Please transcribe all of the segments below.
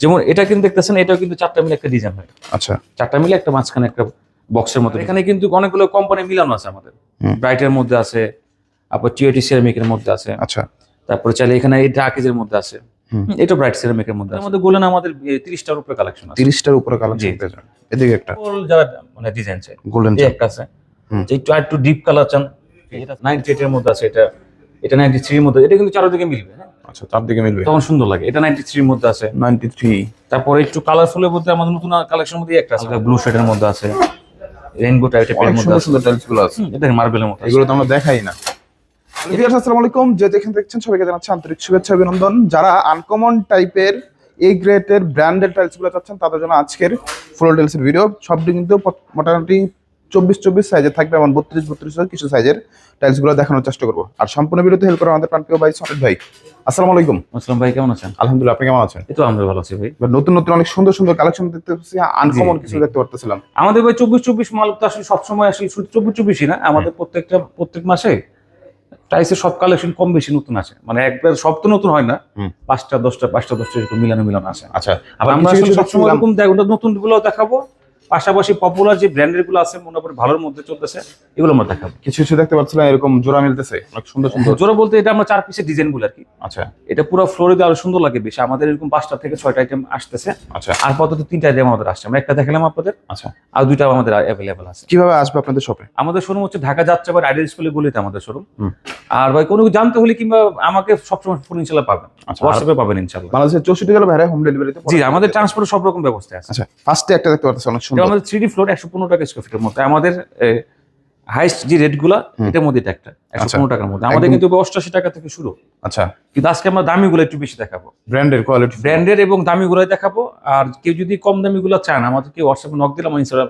যেমন এটা কিন্তু দেখতেছেন এটাও কিন্তু চারটা মিলে একটা ডিজাইন হয়। আচ্ছা। চারটা মিলে একটা মাঝখানে একটা বক্সের মতো এখানে কিন্তু অনেকগুলো কোম্পানি মিলানো আছে আমাদের। ব্রাইটের মধ্যে আছে তারপর টিওটি সিরামিকের মধ্যে আছে। আচ্ছা। তারপরে চাইলে এখানে এই ডাকিজের মধ্যে আছে। এটা ব্রাইট সিরামিকের মধ্যে আছে। আমাদের গোলেন আমাদের তিরিশটার উপরে কালেকশন আছে। তিরিশটার উপরে কালার জি। এদিকে একটা। যারা মানে ডিজাইন চাই গোল্ডেন একটা আছে। যে একটু ডিপ কালার চান এটা নাইনটি এর মধ্যে আছে এটা এটা নাইনটি থ্রির মধ্যে এটা কিন্তু চারোদিকে মিলবে হ্যাঁ? আচ্ছা তার দিকে মিলবে। তখন সুন্দর লাগে। এটা নাইনটি থ্রির মধ্যে আছে। নাইনটি থ্রি তারপরে একটু কালারফুলের মধ্যে আমাদের নতুন কালেকশন মধ্যে একটা আছে। ব্লু শেডের মধ্যে আছে। রেইনবো টাইপের অনেক মধ্যে সুন্দর আছে। সুন্দর টাইলসগুলো আছে। এটা মার্বেলের মধ্যে এগুলো তো আমরা দেখাই না। ভিউয়ার্স আসসালামু আলাইকুম। যে যেখানে দেখছেন সবাইকে জানাচ্ছি আন্তরিক শুভেচ্ছা অভিনন্দন। যারা আনকমন টাইপের এই গ্রেটের ব্র্যান্ডেড টাইলসগুলো চাচ্ছেন তাদের জন্য আজকের ফ্লোর টাইলস এর ভিডিও সবটি কিন্তু মোটামুটি চব্বিশ চব্বিশ সাইজে থাকবে এমন বত্রিশ বত্রিশ কিছু সাইজের টাইলসগুলো দেখানোর চেষ্টা করব। আর সম্পূর্ণ ভিডিওতে হেল্প করে আমাদের প্রান্তীয় ভাই সনেট ভাই। আসসালামু আলাইকুম। আসসালাম ভাই কেমন আছেন? আলহামদুলিল্লাহ আপনি কেমন আছেন? এই তো আমরা ভালো আছি ভাই। নতুন নতুন অনেক সুন্দর সুন্দর কালেকশন দেখতে পাচ্ছি আনকমন কিছু দেখতে পারতেছিলাম। আমাদের ভাই চব্বিশ চব্বিশ মাল তো আসলে সবসময় আসলে শুধু চব্বিশ চব্বিশই না আমাদের প্রত্যেকটা প্রত্যেক মাসে টাইসের সব কালেকশন কম বেশি নতুন আছে। মানে একবার সব তো নতুন হয় না পাঁচটা দশটা পাঁচটা দশটা এরকম মিলানো মিলানো আছে। আচ্ছা। আবার আমরা সবসময় এরকম দেখ নতুনগুলো দেখাবো পাশাপাশি পপুলার যে ব্র্যান্ডেরগুলো আছে মনে করি ভালোর মধ্যে চলতেছে এগুলো আমরা দেখাবো। কিছু কিছু দেখতে পাচ্ছিলাম এরকম জোড়া মিলতেছে অনেক সুন্দর সুন্দর। জোরে বলতে এটা আমরা চার পিসের ডিজাইনগুলো আর কি। আচ্ছা। এটা পুরো ফ্লোরে আরও সুন্দর লাগে বেশি। আমাদের এরকম পাঁচটা থেকে ছয়টা আইটেম আসতেছে। আচ্ছা। আর পদ্ধতি তিনটা আইটেম আমাদের আসছে। আমরা একটা দেখালাম আপনাদের আচ্ছা। আর দুইটা আমাদের অ্যাভেলেবেল আছে। কীভাবে আসবে আপনাদের শপে আমাদের শোরুম হচ্ছে ঢাকা যাত্রাবাড়ি আইডিয়াল স্কুলের গলিতে আমাদের শোরুম আর ভাই কোনো জানতে হলে কিংবা আমাকে সবসময় ফোন ইনশাল্লাহ পাবেন। আচ্ছা হোয়াটসঅ্যাপে পাবেন ইনশাল্লাহ। বাংলাদেশের চৌষট্টি জেলা বাইরে হোম ডেলিভারিতে জি আমাদের ট্রান্সপোর্ট সব রকম ব্যবস্থা আছে। আচ্ছা ফার্স্টে একটা দেখতে পাচ্ছি অনেক এটা সুন্দর। আমাদের থ্রি ডি ফ্লোর একশো পনেরো টাকা স্কোয়ার ফিটের মধ্যে। আমাদের হাইস্ট যে রেটগুলা এটার মধ্যে এটা একটা একশো আচ্ছা। পনেরো টাকার মধ্যে। আমাদের কিন্তু অষ্টাশি টাকা থেকে শুরু। আচ্ছা। কিন্তু আজকে আমরা দামি গুলো একটু বেশি দেখাবো। ব্র্যান্ডের কোয়ালিটি ব্র্যান্ডের এবং দামি গুলাই দেখাবো। আর কেউ যদি কম দামি গুলো চান আমাদেরকে হোয়াটসঅ্যাপে নক দিলাম ইনশাল্লাহ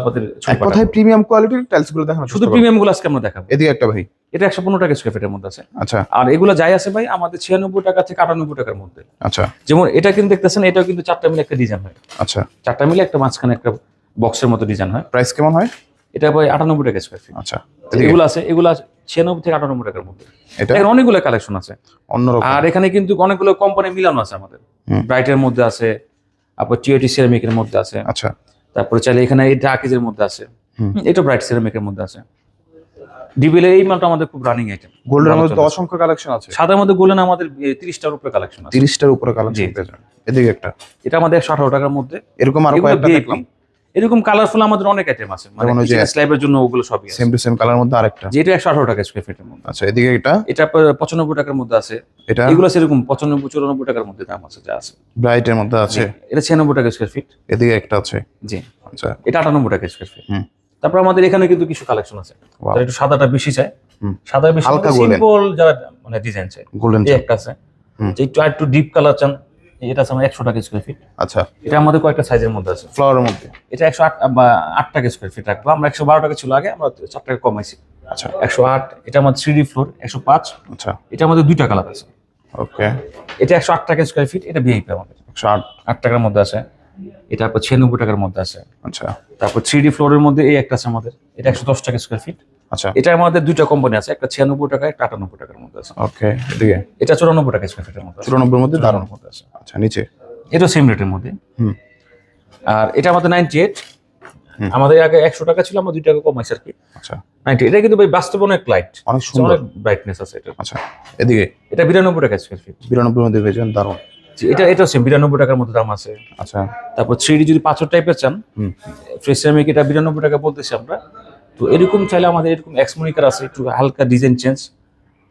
আপনাদের। কথায় প্রিমিয়াম কোয়ালিটির টাইলসগুলো দেখানো শুধু প্রিমিয়ামগুলো আজকে আমরা দেখাবো। এদিকে একটা ভাই। এটা একশো পনেরো টাকা স্কোয়ার ফিটের মধ্যে আছে। আচ্ছা। আর এগুলো যাই আছে ভাই আমাদের ছিয়ানব্বই টাকা থেকে আটানব্বই টাকার মধ্যে। আচ্ছা। যেমন এটা কিন্তু দেখতেছেন এটাও কিন্তু চারটা মিলে একটা ডিজাইন হয়। আচ্ছা। চারটা মিলে একটা মাঝখানে একটা বক্সের মতো ডিজাইন হয়। প্রাইস কেমন হয়? এটা ভাই আটানব্বই টাকা স্কোয়ার ফিট আচ্ছা এগুলো আছে এগুলো ছিয়ানব্বই থেকে আটানব্বই টাকার মধ্যে। এটা? অনেকগুলো কালেকশন আছে। অন্যরকম আর এখানে কিন্তু অনেকগুলো কোম্পানি মিলানো আছে আমাদের। ব্রাইটের মধ্যে আছে তারপর টিওটি সিরামিকের মধ্যে আছে। আচ্ছা। তারপরে চাইলে এখানে এই ডাকিজের মধ্যে আছে। এটা ব্রাইট সিরামিকের মধ্যে আছে। ডিবিলে এই মালটা আমাদের খুব রানিং আইটেম গোল্ডের মধ্যে তো অসংখ্য কালেকশন আছে। সাদার মধ্যে গোল্ডেন আমাদের তিরিশটার উপরে কালেকশন আছে। তিরিশটার উপরে কালেকশন। এদিকে একটা। এটা আমাদের একশো আঠারো টাকার মধ্যে। এরকম আরও কয়েকটা দেখলাম। এরকম কালারফুল আমাদের অনেক আইটেম আছে। মানে স্ল্যাবের জন্য ওগুলো সবই আছে। সেম টু সেম কালার মধ্যে আরেকটা। যেটা একশো আঠারো টাকা স্কোয়ার ফিটের মধ্যে। আচ্ছা এদিকে এটা? এটা প- পঁচানব্বই টাকার মধ্যে আছে। এটা? এগুলো সেরকম পঁচানব্বই চুরানব্বই টাকার মধ্যে দাম আছে যা আছে। ব্রাইটের মধ্যে আছে? এটা ছিয়ানব্বই টাকা স্কোয়ার ফিট এদিকে একটা আছে? জি। আচ্ছা। এটা আটানব্বই টাকা স্কোয়ার ফিট হুম। তারপর আমাদের এখানে কিন্তু কিছু কালেকশন আছে. যারা একটু সাদাটা বেশি চায়। হুম। সাদা বেশি সিম্পল যারা মানে ডিজাইন চায়। গোল্ডেন একটা আছে। হুম। যে একটু ডিপ কালার চান। এটা আছে আমার একশো টাকা স্কোয়ার ফিট আচ্ছা। এটা আমাদের কয়েকটা সাইজের মধ্যে আছে। ফ্লাওয়ারের মধ্যে? এটা একশো আট আট টাকা স্কোয়ার ফিট রাখব আমরা একশো বারো টাকা ছিল আগে আমরা চার টাকা কমাইছি। আচ্ছা। একশো আট এটা আমাদের থ্রি ডি ফ্লোর একশো পাঁচ। আচ্ছা। এটা আমাদের দুইটা কালার আছে। ওকে এটা একশো আট টাকা স্কোয়ার ফিট এটা ভিআইপি আমাদের একশো আট। আট টাকার মধ্যে আছে। এটা তারপর ছিয়ানব্বই টাকার মধ্যে আছে। আচ্ছা। তারপর থ্রি ডি ফ্লোরের মধ্যে এই একটা আছে আমাদের। এটা একশো দশ টাকা স্কোয়ার ফিট আচ্ছা। এটা আমাদের দুইটা কোম্পানি আছে একটা ছিয়ানব্বই টাকা একটা আটানব্বই টাকার মধ্যে আছে। ওকে এদিকে? এটা চুরানব্বই টাকা স্কোয়ার ফিটের মধ্যে চুরানব্বই মধ্যে চুরানব্বইয়ের মধ্যে আছে। আচ্ছা নিচে? এটা সেম রেটের মধ্যে। হুম। আর এটা আমাদের নাইনটি এইট আমাদের আগে একশো টাকা ছিল আমরা দুই টাকা কমাইছি আর কি? আচ্ছা। নাইনটি এটা কিন্তু ভাই বাস্তব অনেক লাইট অনেক সুন্দর। অনেক ব্রাইটনেস আছে এটা আচ্ছা এদিকে? এটা বিরানব্বই টাকা স্কোয়ার ফিট বিরানব্বই মধ্যে পেয়েছেন দারুণ। এটা এটা সেম বিরানব্বই টাকার মধ্যে দাম আছে। আচ্ছা। তারপর থ্রি যদি পাঁচশো টাইপের চান হুম। ফ্রেশ সেরামিক এটা বিরানব্বই টাকা বলতেছি আমরা। তো এরকম চাইলে আমাদের এরকম এক্সমনিকার আছে একটু হালকা ডিজাইন চেঞ্জ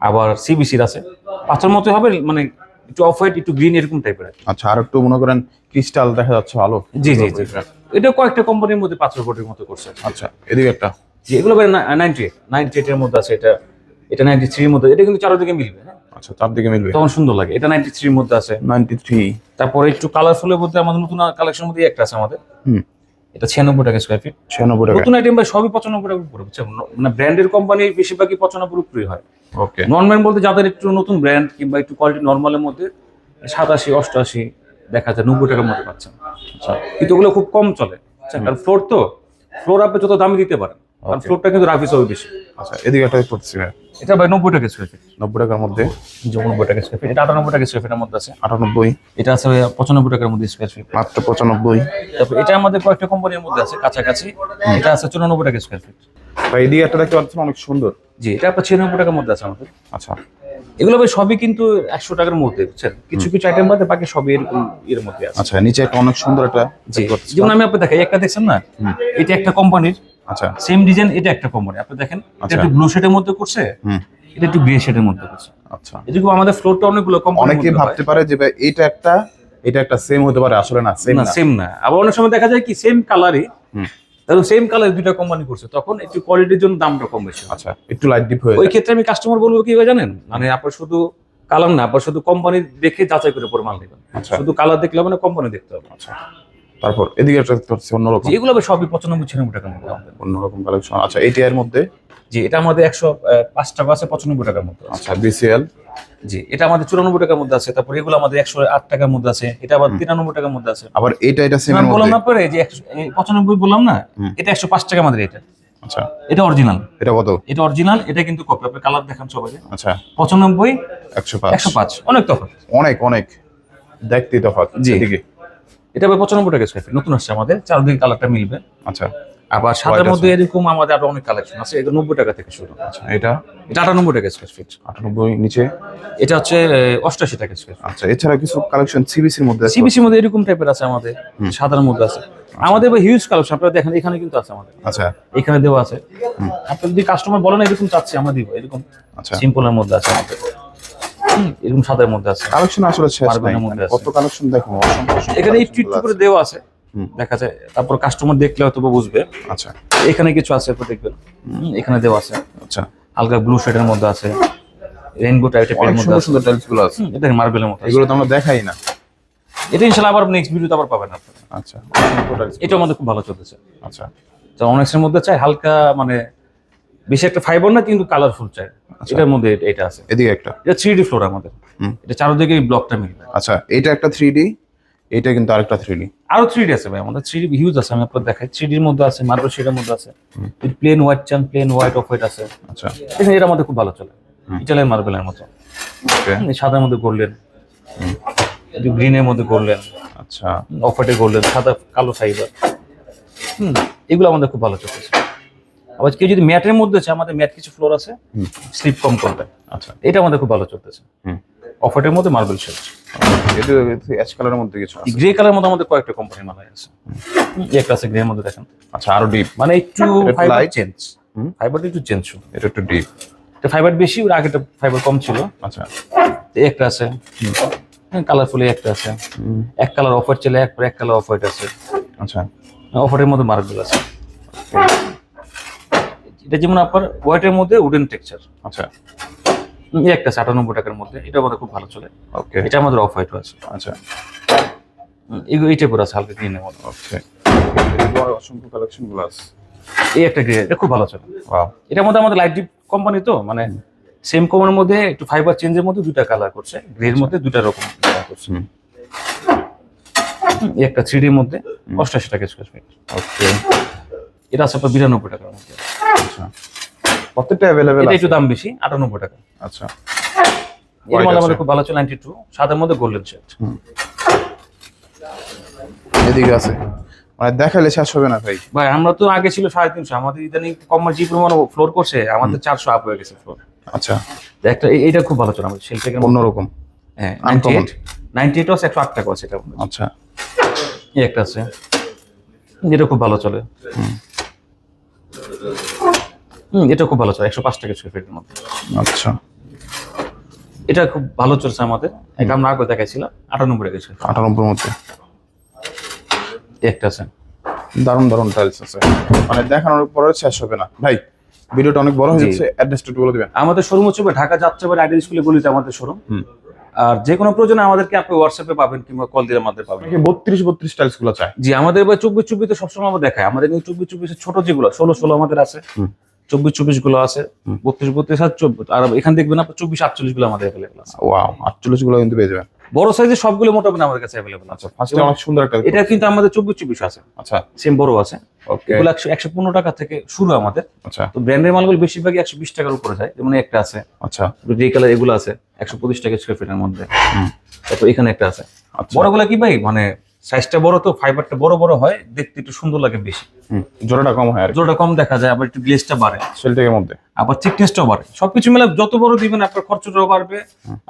আবার সিবিসির আছে। পাথর মতো হবে মানে একটু অফ হোয়াইট একটু গ্রিন এরকম টাইপের আচ্ছা আর একটু মনে করেন ক্রিস্টাল দেখা যাচ্ছে ভালো। জি জি জি এটা কয়েকটা কোম্পানির মধ্যে পাথর বোর্ডের মতো করছে আচ্ছা এদিকে একটা। যে এগুলো নাইনটি এইট নাইনটি এইটের মধ্যে আছে এটা। এটা নাইনটি থ্রির মধ্যে এটা কিন্তু চারোদিকে মিলবে হ্যাঁ? আচ্ছা তার দিকে মিলবে। তখন সুন্দর লাগে। এটা নাইনটি থ্রির মধ্যে আছে। নাইনটি থ্রি তারপরে একটু কালারফুলের মধ্যে আমাদের নতুন কালেকশনের মধ্যে একটা আছে আমাদের। হুম। এটা ছিয়ানব্বই টাকা স্কোয়ার ফিট ছিয়ানব্বই টাকা। নতুন আইটেম ভাই সবই পঁচানব্বই টাকা উপরে। বুঝছেন? মানে ব্র্যান্ডের কোম্পানি বেশিরভাগই পঁচানব্বই উপরে হয়। ওকে নর্মাল বলতে যাদের একটু নতুন ব্র্যান্ড কিংবা একটু কোয়ালিটি নর্মালের মধ্যে সাতাশি অষ্টআশি দেখা যায় নব্বই টাকার মধ্যে পাচ্ছেন। আচ্ছা। কিন্তু ওগুলো খুব কম চলে। আচ্ছা কারণ ফ্লোর তো ফ্লোর আপনি যত দামি দিতে পারেন কারণ ফ্লোরটা কিন্তু রাফিস হবে বেশি। আচ্ছা এদিকে একটা করতেছি এটা ভাই নব্বই টাকা স্কোয়ার ফিট নব্বই টাকার মধ্যে। নব্বই টাকা স্কোয়ার ফিট এটা আটানব্বই টাকা স্কোয়ার ফিটের মধ্যে আছে। আটানব্বই। এটা আছে পঁচানব্বই টাকার মধ্যে স্কোয়ার ফিট মাত্র পঁচানব্বই। তারপর এটা আমাদের কয়েকটা কোম্পানির মধ্যে আছে কাছাকাছি। এটা আছে চুরানব্বই টাকা স্কোয়ার ফিট ভাই এদিকে একটা দেখতে পাচ্ছেন অনেক সুন্দর। জি এটা আপনার ছিয়ানব্বই টাকার মধ্যে আছে আমাদের। আচ্ছা। এগুলো ভাই সবই কিন্তু একশো টাকার মধ্যে বুঝছেন? কিছু কিছু আইটেম বাদে বাকি সবই এর মধ্যে আছে। আচ্ছা নিচে একটা অনেক সুন্দর একটা যেমন আমি আপনি দেখাই একটা দেখছেন না? এটা একটা কোম্পানির আচ্ছা। সেম ডিজাইন এটা একটা আপনি দেখেন এটা আচ্ছা। একটু ব্লু শেডের মধ্যে করছে এটা একটু গ্রে শেডের মধ্যে করছে। আচ্ছা। এদিকে আমাদের ফ্লোরটা অনেকগুলো অনেকেই ভাবতে পারে যে ভাই এটা একটা এটা একটা সেম হতে পারে আসলে না সেম না সেম না। আবার অনেক সময় দেখা যায় কি সেম কালারই তাহলে সেম কালার দুইটা কোম্পানি করছে তখন একটু কোয়ালিটির জন্য দামটা কম বেশি আচ্ছা একটু লাইট ডিপ হয়ে ওই ক্ষেত্রে আমি কাস্টমার বলব কি জানেন? মানে আপনার শুধু কালার না আপনার শুধু কোম্পানি দেখে যাচাই করে পরে মাল নেবেন। আচ্ছা। শুধু কালার দেখলে হবে না কোম্পানি দেখতে হবে। আচ্ছা। তারপর এদিকে একটা দেখতে অন্যরকম। এগুলো সবই পঁচানব্বই ছিয়ানব্বই টাকার মধ্যে আমাদের। অন্যরকম কালেকশন আচ্ছা এইটি এর মধ্যে? জি এটা আমাদের একশো পাঁচ টাকা আছে পঁচানব্বই টাকার মধ্যে আচ্ছা বিসিএল জি এটা আমাদের চুরানব্বই টাকার মধ্যে আছে তারপর এগুলো আমাদের একশো আট টাকার মধ্যে আছে এটা আবার তিরানব্বই টাকার মধ্যে আছে। আবার এটা এটা সেম বললাম না পরে যে পঁচানব্বই বললাম না এটা একশো পাঁচ টাকা আমাদের এটা। আচ্ছা। এটা অরিজিনাল এটা কত? এটা অরিজিনাল এটা কিন্তু কপি আপনি কালার দেখান সবাই আচ্ছা। পঁচানব্বই একশো পাঁচ। একশো পাঁচ অনেক তফাৎ। অনেক অনেক। দেখতেই তফাৎ জি। এটা আবার পঁচানব্বই টাকা স্কোয়ার ফিট নতুন আসছে আমাদের চারদিকে কালারটা মিলবে। আচ্ছা। আবার সাদার মধ্যে এরকম আমাদের আরও অনেক কালেকশন আছে এগুলো নব্বই টাকা থেকে শুরু। আচ্ছা এটা? এটা আটানব্বই টাকা স্কোয়ার ফিট আটানব্বই নিচে? এটা হচ্ছে অষ্টাশি টাকা স্কোয়ার আচ্ছা এছাড়া কিছু কালেকশন সিবিসির মধ্যে। সিবিসির মধ্যে এরকম টাইপের আছে আমাদের সাদার মধ্যে আছে। আমাদের হিউজ কালেকশন আপনারা দেখেন এখানে কিন্তু আছে আমাদের। আচ্ছা। এখানে দেওয়া আছে। আপনি যদি কাস্টমার বলেন এরকম চাচ্ছি আমরা দিব এরকম আচ্ছা। সিম্পলের মধ্যে আছে আমাদের। এরকম সাদার মধ্যে আছে। কালেকশন আসলে শেষ নাই। এর। কত কালেকশন দেখো এখানে একটু একটু করে দেওয়া আছে। দেখা যায়। তারপর কাস্টমার দেখলে হয়তো বুঝবে। আচ্ছা। এখানে কিছু আছে এরপর দেখবেন। এখানে দেওয়া আছে। আচ্ছা। হালকা ব্লু শেডের মধ্যে আছে। রেইনবো টাইপের অনেক মধ্যে সুন্দর আছে। সুন্দর টাইলসগুলো আছে। এটা মার্বেলের আছে। এগুলো তো আমরা দেখাই না। এটা ইনশাআল্লাহ আবার নেক্সট ভিডিওতে আবার পাবেন আপনারা আচ্ছা। এটা আমাদের খুব ভালো চলতেছে। আচ্ছা। তো অনেকের মধ্যে চাই হালকা মানে বেশি একটা ফাইবার না কিন্তু কালারফুল চাই। এটার মধ্যে এটা- এটা আছে। এদিকে একটা। এটা থ্রি ডি ফ্লোর আমাদের। এটা চারোদিকে এই ব্লকটা মিলবে আচ্ছা এটা একটা থ্রি ডি এটা কিন্তু আরেকটা থ্রি ডি আরও থ্রি ডি আছে ভাই আমাদের থ্রি ডি হিউজ আছে আমি আপনার দেখাই। থ্রি ডির মধ্যে আছে মার্বেল শেডের মধ্যে আছে। প্লেন হোয়াইট চান প্লেন হোয়াইট অফ হোয়াইট আছে। আচ্ছা। এখানে এর মধ্যে খুব ভালো চলে। ইটালিয়ান মার্বেলের মতো। সাদার মধ্যে করলেন গ্রিনের মধ্যে করলেন আচ্ছা। অফ হোয়াইটে করলেন সাদা কালো ফাইবার হুম এগুলো আমাদের খুব ভালো চলতেছে আবার কেউ যদি ম্যাটের মধ্যে আছে আমাদের ম্যাট কিছু ফ্লোর আছে স্লিপ কম করবে। আচ্ছা। এটা আমাদের খুব ভালো চলতেছে। হুম। অফ মধ্যে মার্বেল শেড এটা অ্যাশ কালারের মধ্যে কিছু আছে? গ্রে কালার মধ্যে আমাদের কয়েকটা কোম্পানি মালাই আছে। একটা আছে গ্রে মধ্যে দেখেন। আচ্ছা আরও ডিপ মানে একটু ফাইবার চেঞ্জ। ফাইবারটা একটু চেঞ্জ এটা একটু ডিপ এটা ফাইবার বেশি ওর আগেটা ফাইবার কম ছিল। আচ্ছা। একটা আছে। কালারফুল একটা আছে। এক কালার অফ হোয়াইট চলে এক এক কালার অফ হোয়াইট আছে। আচ্ছা। অফ হোয়াইটের মধ্যে মার্বেল আছে। এটা যেমন আপনার হোয়াইটের মধ্যে উডেন টেক্সচার আচ্ছা। এই একটা আছে আটানব্বই টাকার মধ্যে। এটা আমাদের খুব ভালো চলে। ওকে এটা আমাদের অফ হোয়াইট আছে। আচ্ছা। এগুলো এই টাইপের আছে হালকা গ্রিনের মধ্যে। ওকে অসংখ্য কালেকশনগুলো আছে। এই একটা গ্রে এটা খুব ভালো চলে। এটার মধ্যে আমাদের লাইট ডিপ কোম্পানি তো মানে সেম কোম্পানির মধ্যে একটু ফাইবার চেঞ্জের মধ্যে দুটা কালার করছে। গ্রের মধ্যে দুটা রকম কালার করছে। একটা থ্রি ডির মধ্যে অষ্টাশি টাকা স্কোয়ার ফিট ওকে এটা আছে আপনার বিরানব্বই টাকার মধ্যে। আচ্ছা। প্রত্যেকটা অ্যাভেলেবেল এটা একটু দাম বেশি আটানব্বই টাকা। আচ্ছা। এর মাল আমাদের খুব ভালো ছিল নাইনটি টু সাদার মধ্যে গোল্ডেন শেড এদিকে আছে। মানে দেখালে শেষ হবে না ভাই। ভাই আমরা তো আগে ছিল সাড়ে তিনশো আমাদের ইদানিং কমার যে পরিমাণ ফ্লোর করছে আমাদের চারশো আপ হয়ে গেছে ফ্লোর আচ্ছা। একটা এটা খুব ভালো চলে আমাদের শিল্পের অন্যরকম। হ্যাঁ নাইনটি এইট আছে একশো আট টাকা আছে এটা আচ্ছা। এই একটা আছে। এটা খুব ভালো চলে। হুম এটা খুব ভালো চলে একশো পাঁচ টাকা স্কোয়ার ফিটের মধ্যে। আচ্ছা। এটা খুব ভালো চলছে আমাদের। এটা আমরা আগে দেখাইছিলাম আটানব্বই টাকা স্কোয়ার আটানব্বই মধ্যে? একটা আছে। দারুণ দারুণ টাইলস আছে। মানে দেখানোর পরে শেষ হবে না। ভাই ভিডিওটা অনেক বড় হয়ে। যাচ্ছে অ্যাড্রেসটা একটু বলে দিবেন। আমাদের শোরুম হচ্ছে ঢাকা যাত্রাবাড়ি আইডি স্কুলে গলিতে আমাদের শোরুম আর যে কোনো প্রয়োজনে আমাদেরকে আপনি হোয়াটসঅ্যাপে পাবেন কিংবা কল দিলে আমাদের পাবেন। বত্রিশ বত্রিশ টাইলসগুলো চাই জি আমাদের এবার চব্বিশ চব্বিশ সবসময় আমরা দেখায় আমাদের চব্বিশ চব্বিশের ছোট যেগুলো ষোলো ষোলো আমাদের আছে। চব্বিশ চব্বিশগুলো আছে। বত্রিশ বত্রিশ আর চব্বিশ আর এখানে দেখবেন আপনার চব্বিশ আটচল্লিশগুলো আমাদের অ্যাভেলেবল আছে। ওয়াও আটচল্লিশগুলো কিন্তু পেয়ে যাবেন। বড় সাইজের সবগুলো মোটামুটি আমাদের কাছে অ্যাভেলেবল আছে। আচ্ছা ফার্স্টে অনেক সুন্দর একটা এটা কিন্তু আমাদের চব্বিশ চব্বিশ আছে। আচ্ছা। সেম বড় আছে। ওকে এগুলো একশো একশো পনেরো টাকা থেকে শুরু আমাদের। আচ্ছা। তো ব্র্যান্ডের মালগুলো বেশিরভাগই একশো বিশ টাকার উপরে যায়। যেমন একটা আছে। আচ্ছা। যে কালার এগুলো আছে একশো পঁচিশ টাকা স্কোয়ার ফিটের মধ্যে। হুম। তারপর এখানে একটা আছে। আচ্ছা। বড়গুলা কি ভাই? মানে সাইজটা বড় তো ফাইবারটা বড় বড় হয় দেখতে একটু সুন্দর লাগে বেশি। জোড়াটা কম হয় জোরটা কম দেখা যায় আবার একটু গ্লেজটা বাড়ে। সেলটেকের মধ্যে। আবার থিকনেসটাও বাড়ে। সবকিছু মিলে যত বড় দিবেন আপনার খরচটাও বাড়বে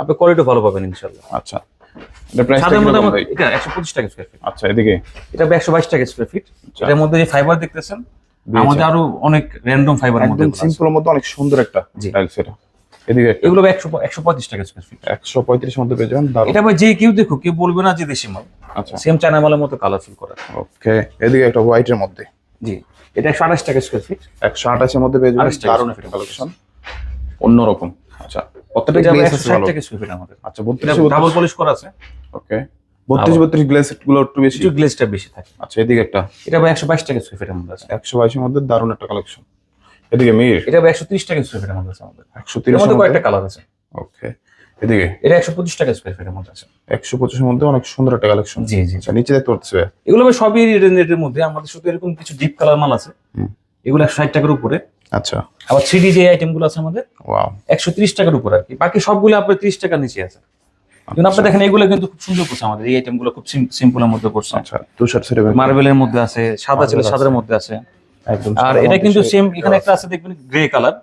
আপনি কোয়ালিটি ভালো পাবেন ইনশাল্লাহ আচ্ছা। এটা প্রাইস এটা একশো পঁচিশ টাকা স্কোয়ার ফিট আচ্ছা এদিকে। এটা একশো বাইশ টাকা স্কোয়ার ফিট। এটার মধ্যে যে ফাইবার দেখতেছেন আমাদের আরও অনেক র্যান্ডম ফাইবার মধ্যে একদম সিম্পলের মধ্যে অনেক সুন্দর একটা। টাইলস এটা। এদিকে এগুলো একশো একশো পঁয়ত্রিশ টাকা স্কোয়ার ফিট একশো পঁয়ত্রিশ মধ্যে পেয়ে যাবেন এটা ভাই যে কেউ দেখো কেউ বলবে না যে দেশি মাল। আচ্ছা। সেম চায়না মালের মতো কালারফুল করা। ওকে এদিকে একটা হোয়াইটের মধ্যে। জি এটা একশো আঠাশ টাকা স্কোয়ার ফিট একশো আঠাশের মধ্যে পেয়ে যাবেন 28 দারুণ একটা কালেকশন অন্যরকম। আচ্ছা প্রত্যেকটা একশো ষাট টাকা স্কোয়ার ফিট আমাদের। আচ্ছা বত্রিশ ডাবল পলিশ করা আছে। ওকে বত্রিশ বত্রিশ গ্লেসগুলো একটু বেশি। গ্লেজটা বেশি থাকে। আচ্ছা এদিকে একটা। এটা ভাই একশো বাইশ টাকা স্কোয়ার মধ্যে আছে। একশো বাইশের মধ্যে দারুণ একটা কালেকশন এদিকে মির? এটা ভাই একশো ত্রিশ টাকা স্কোয়ার ফিটের মধ্যে আছে আমাদের। একশো এর মধ্যে কয়েকটা কালার আছে। ওকে এদিকে? এটা একশো পঁচিশ টাকা স্কোয়ার ফিটের মধ্যে আছে। একশো পঁচিশের মধ্যে অনেক সুন্দর একটা কালেকশন জি জি। আচ্ছা নিচে দেখতে পাচ্ছি এগুলো সবই রেটের মধ্যে। আমাদের শুধু এরকম কিছু ডিপ কালার মাল আছে। এগুলো একশো ষাট টাকার উপরে। আচ্ছা। আবার থ্রি ডি যে আইটেমগুলো আছে আমাদের ওয়াও একশো ত্রিশ টাকার উপর আর কি। বাকি সবগুলো আপনার ত্রিশ টাকার নিচে আছে। কিন্তু আপনি দেখেন এগুলো কিন্তু খুব সুন্দর করছে আমাদের। এই আইটেমগুলো খুব সিম্পলের মধ্যে করছে। আচ্ছা তুষার মার্বেলের মধ্যে আছে সাদা ছিল সাদার মধ্যে আছে। আর এটা কিন্তু সেম এখানে একটা আছে দেখবেন গ্রে কালার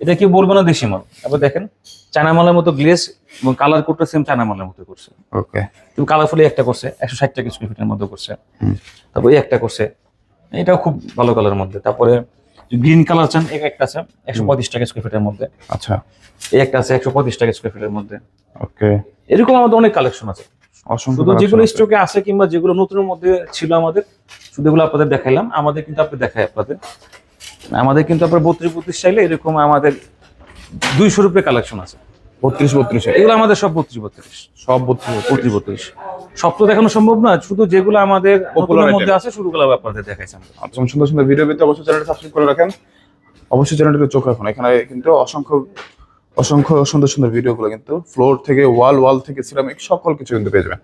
এটা কি বলব না দেশি মাল। আবার দেখেন চায়না মালের মতো গ্লেস এবং কালার কোডটা সেম চায়না মালের মতো করছে। ওকে তুমি কালারফুলি একটা করছে একশো ষাট টাকা স্কোয়ার ফিটের মধ্যে করছে। তারপর এই একটা করছে। এটাও খুব ভালো কালারের মধ্যে। তারপরে গ্রিন কালার চান এই একটা আছে একশো পঁয়ত্রিশ টাকা স্কোয়ার ফিটের মধ্যে। আচ্ছা। এই একটা আছে একশো পঁয়ত্রিশ টাকা স্কোয়ার ফিটের মধ্যে। ওকে এরকম আমাদের অনেক কালেকশন আছে। অসংখ্য শুধু যেগুলো। স্টকে আছে কিংবা যেগুলো নতুনের মধ্যে ছিল আমাদের এগুলো আপনাদের দেখাইলাম আমাদের কিন্তু আপনি দেখায় আপনাদের। আমাদের কিন্তু আপনার বত্রিশ বত্রিশ চাইলে এরকম আমাদের দুইশো রুপে কালেকশন আছে। বত্রিশ বত্রিশ এগুলো আমাদের সব বত্রিশ বত্রিশ। সব বত্রিশ বত্রিশ। বত্রিশ সব তো দেখানো সম্ভব না শুধু যেগুলো আমাদের মধ্যে। আছে শুধুগুলো আপনাদের দেখাইছি আমরা। আচ্ছা সুন্দর সুন্দর ভিডিও পেতে অবশ্যই চ্যানেলটা সাবস্ক্রাইব করে রাখেন। অবশ্যই চ্যানেলটিকে চোখ রাখুন। এখানে কিন্তু অসংখ্য অসংখ্য সুন্দর সুন্দর ভিডিওগুলো কিন্তু ফ্লোর থেকে ওয়াল ওয়াল থেকে সিরামিক সকল কিছু কিন্তু পেয়ে যাবেন।